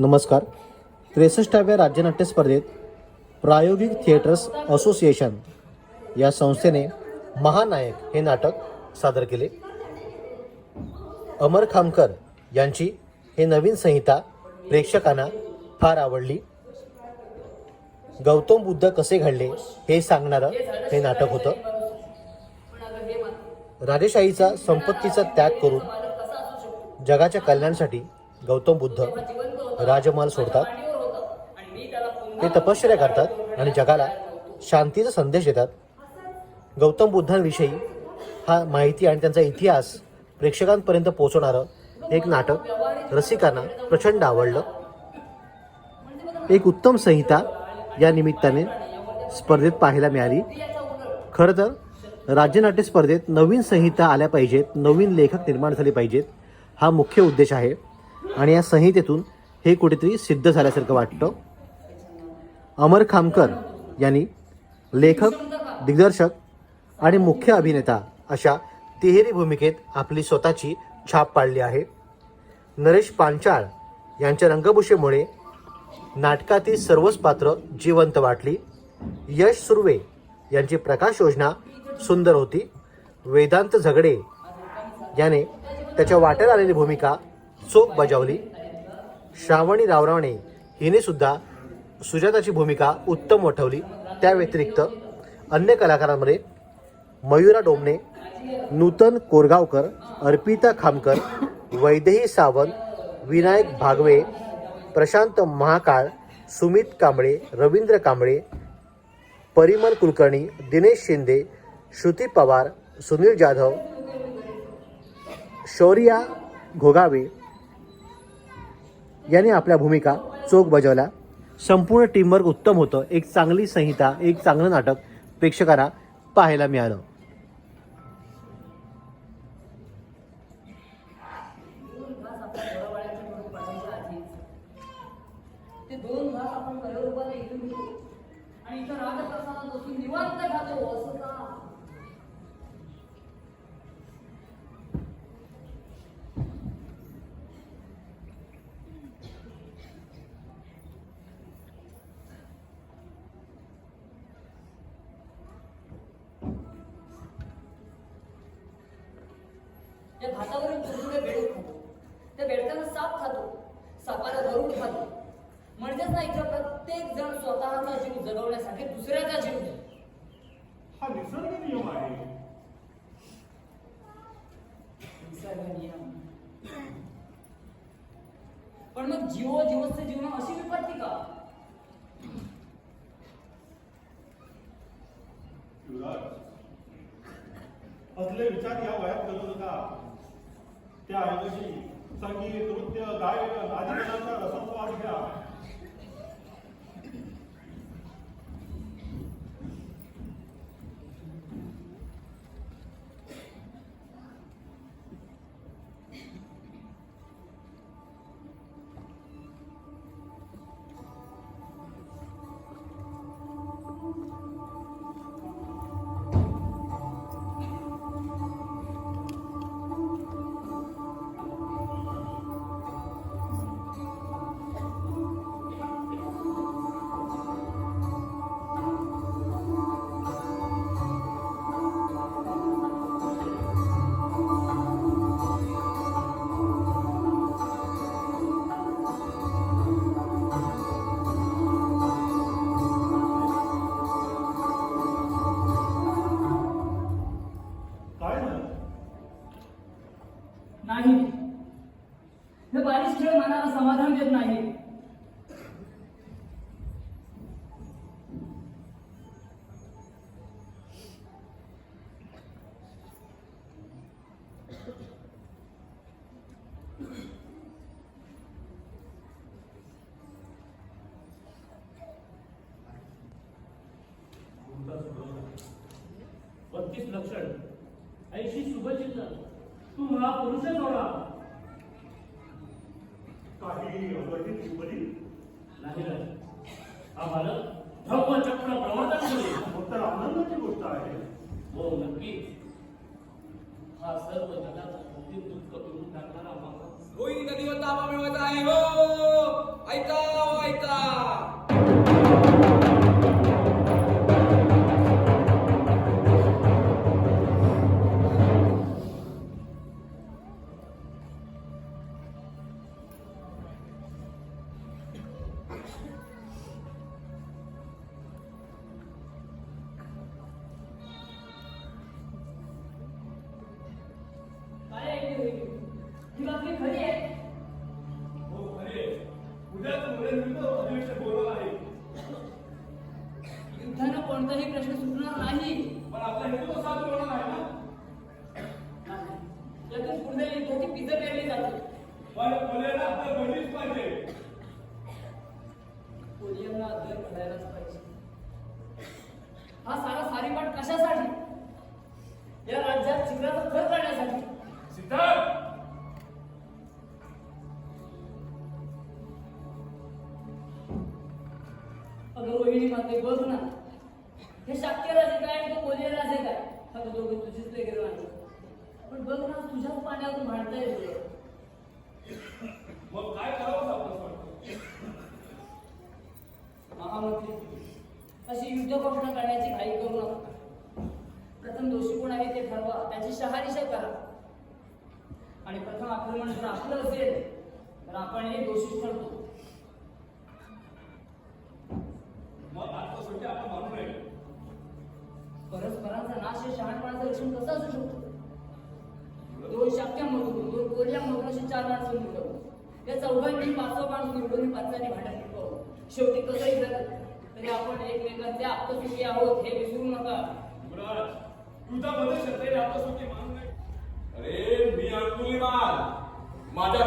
नमस्कार. त्रेसष्टाव्या राज्यनाट्य स्पर्धेत प्रायोगिक थिएटर्स असोसिएशन या संस्थेने महानायक हे नाटक सादर केले. अमर खामकर यांची हे नवीन संहिता प्रेक्षकांना फार आवडली. गौतम बुद्ध कसे घडले हे सांगणारं हे नाटक होतं. राजेशाहीचा संपत्तीचा त्याग करून जगाच्या कल्याणासाठी गौतम बुद्ध राजमाल सोडतात. ते तपश्चर्या करतात आणि जगाला शांतीचा संदेश देतात. गौतम बुद्धांविषयी हा माहिती आणि त्यांचा इतिहास प्रेक्षकांपर्यंत पोहोचवणारं एक नाटक रसिकांना प्रचंड आवडलं. एक उत्तम संहिता या निमित्ताने स्पर्धेत पाहायला मिळाली. खरं तर राज्यनाट्य स्पर्धेत नवीन संहिता आल्या पाहिजेत नवीन लेखक निर्माण झाले पाहिजेत हा मुख्य उद्देश आहे. आणि या संहितेतून हे कुठेतरी सिद्ध झाल्यासारखं वाटतं. अमर खामकर यांनी लेखक दिग्दर्शक आणि मुख्य अभिनेता अशा तिहेरी भूमिकेत आपली स्वतःची छाप पाडली आहे. नरेश पांचाळ यांच्या रंगभूषेमुळे नाटकातील सर्वच पात्र जिवंत वाटली. यश सुर्वे यांची प्रकाश योजना सुंदर होती. वेदांत झगडे याने त्याच्या वाट्यात आलेली भूमिका चोख बजावली. श्रावणी रावरावणे हिने सुद्धा सुजाताची भूमिका उत्तम वठवली. त्या व्यतिरिक्त अन्य कलाकारांमध्ये मयुरा डोमणे नूतन कोरगावकर अर्पिता खामकर वैदेही सावंत विनायक भागवे प्रशांत महाकाळ सुमित कांबळे रवींद्र कांबळे परिमल कुलकर्णी दिनेश शिंदे श्रुती पवार सुनील जाधव शौर्या घोगावे याने आपल्या भूमिका चोख बजावल्या. संपूर्ण टीमवर्क उत्तम होतं. एक चांगली संहिता एक चांगलं नाटक प्रेक्षकांना पाहायला मिळालं. आणि इथं राहत असताना बसून निवांत खातो. असं का? या घाटावरील तुरतुरे बेडूक खातो. त्या बेडकांना साप खातो. सापाला गरुड खातो. म्हणजेच ना इथं प्रत्येक जण स्वतःचा जीव जगवण्यासाठी दुसऱ्याचा जीव हा निसर्ग नियम आहे. निसर्ग नियम. पण मग जीव जीवस्य जीवन अशी विपत्ती का? युवराज असले विचार या वयात करू नका त्याऐवजी संगीत नृत्य गायन आदी कलांचा रसस्वाद घ्या. लक्षण. ऐशी शुभचिन्ह तू महापुरुष होणार. काही नाही. हा भव्य चक्र प्रवर्तन मग तर आनंदाची गोष्ट आहे. हो नक्की हा सर्व जगाचा भौतिक दुःख करून टाकणारा नदीवर ताबा मिळवत आहे. हो ऐका ओ ऐका कोणताही प्रश्न सुटणार नाही. पण आपला हेतू तो साध्य होणार आहे ना? यातून पुढे युद्धाची बीज पेरली जाते. पण घडलीच पाहिजे. पाहिजे. हा सारा सारीपाट कशासाठी? या राज्यात चिखलाचा थर करण्यासाठी सिद्धार्थ! रोहिणी माते बघ ना. हे शाक्य राजे काय आणि तो कोलिया राजे काय? अगं दोघं तुझीच वगैरे नाही पण बघ ना तुझ्याच पाण्यावरून भांडता येते मग काय करावं वाटतं महामंत्री. अशी युद्ध घोषणा करण्याची घाई करू नका. प्रथम दोषी कोण आहे ते ठरवा. त्याची शहानिशा करा. आणि प्रथम आक्रमण जर आपलं असेल तर आपण हे दोषी ठरतो. लक्षण कसं असू शकतो? दोन शाक्यांमधून दोन कोल्ह्यांमधून अशी चार माणसं निवडवू या चौघांनी पाचवा माणूस निवडून पाचाने भांडण निघावं शेवटी कसंही झालं तरी आपण एकमेकांचे आत्मसुखी आहोत हे विसरू नका. युवराज युद्धामध्ये अरे मी माझ्या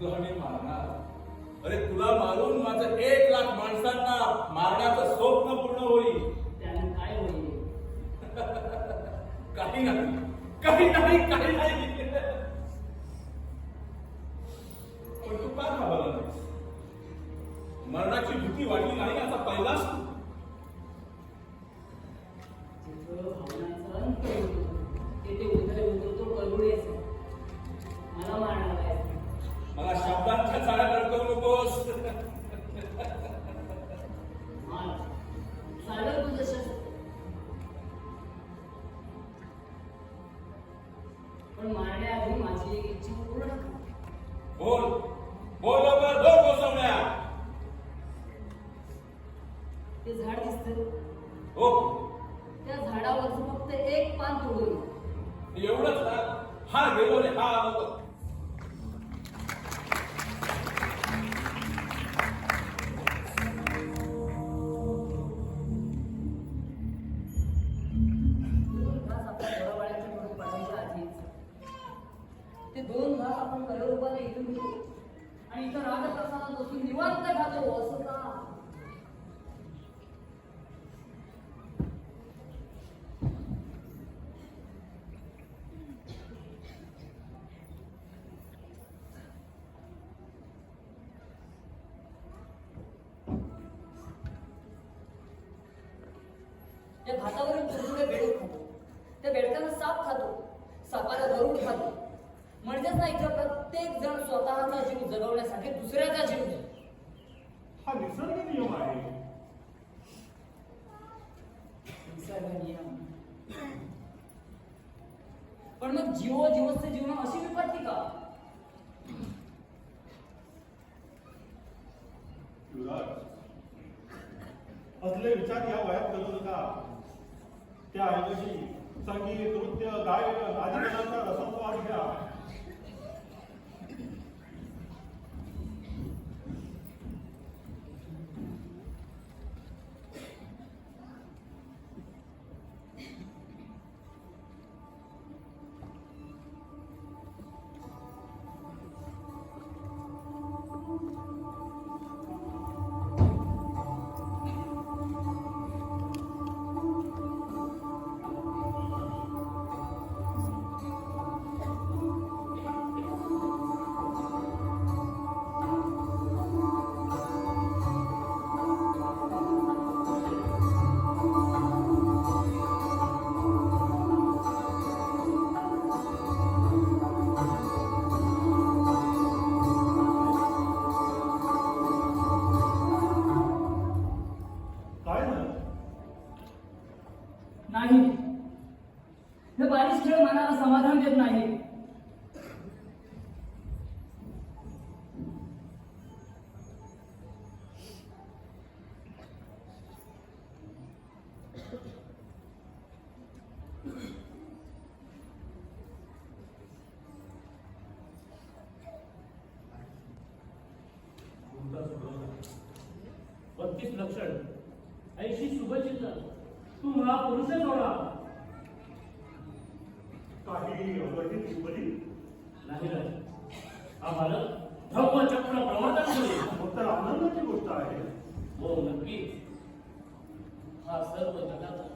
तुला मी मारणार. अरे तुला मारून माझं एक लाख माणसांना मारण्याचं स्वप्न पूर्ण होईल. त्याने काय होईल? काही नाही. काही नाही काही नाही. पण तू का घाबरला नाहीस? मरणाची भीती वाटली नाही असा पहिलाच तू. पण मारण्याआधी माझी एक इच्छा पूर्ण. बोल. बोल लवकर. बोल गोसवण्या ते झाड दिसतं हो. भातावरील तुरतुरे बेडूक खातो. त्या बेडकांना साप खातो. सापाला गरुड खातो. म्हणजेच ना इथं प्रत्येक जण स्वतःचा जीव जगवण्यासाठी दुसऱ्याचा जीव. हा निसर्ग नियम आहे. निसर्ग नियम. पण मग जीव जीवस्य जीवन अशी विपत्ती का? असले विचार या वयात करू नका. त्याऐवजी संगीत नृत्य गायन आदी कलांचा रसस्वाद घ्या. बत्तीस लक्षण. ऐंशी शुभचिन्ह. तू महापुरुषच होणार काही नाही हा भारत धर्म चक्र प्रवर्तन करेल फक्त आनंदाची गोष्ट आहे. हो नक्कीच. हा सर्व जगाचा